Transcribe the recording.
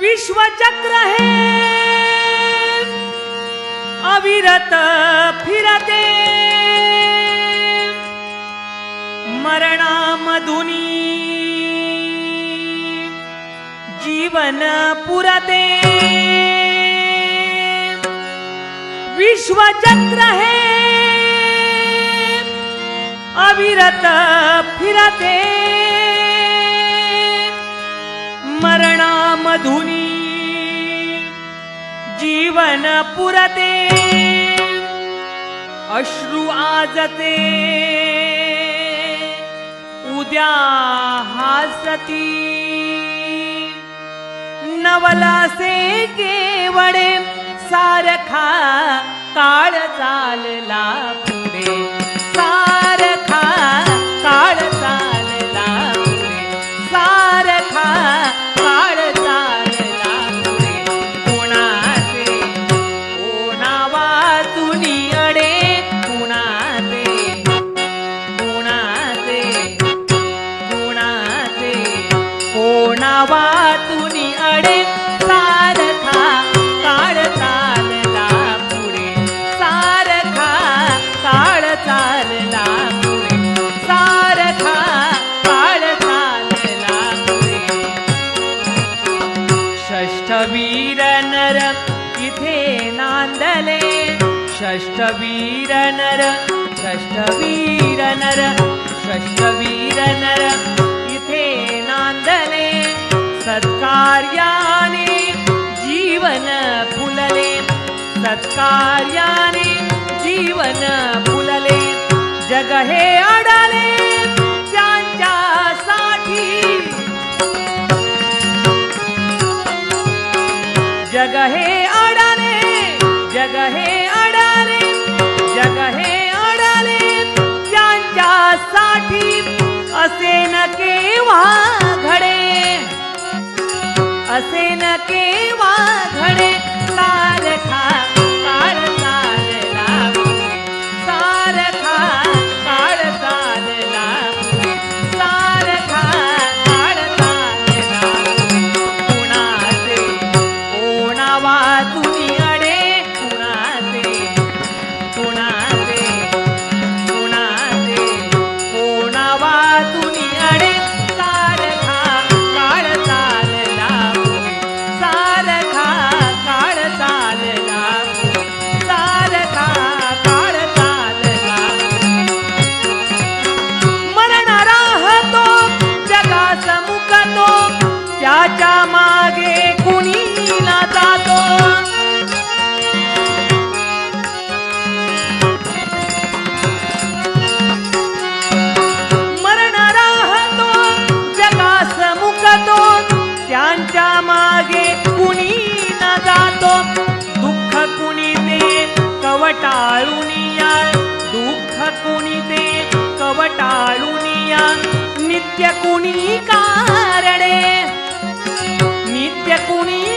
विश्वचक्र हे। अविरत फिरते। मरणामधुनी। जीवन पुरते। विश्वचक्र हे। अविरत फिरते। मरणामधुनी जीवन पुरते अश्रू आजते उद्या हासती. नवलासे केवडे सारखा काळ चालला पुढे. सार कोणा तुनी अडे सारखा काळ चालला पुढे. सारखा काळ चालला पुढे. सारखा काळ चालला पुढे. षष्ठवीर नर इथे नांदले. षष्ठवीर नर षष्ठवीर नर षष्ठवीर नर सत्कार्याने जीवन फुलले. सत्कार्याने जीवन फुलले. जग हे अडले त्यांच्यासाठी. जग हे अडाले जग हे अडले. जग हे अडले त्यांच्यासाठी. असे न केव्हा दुःख कुणि कवटारुणीया न्य कुणीकारणे न्य कुणी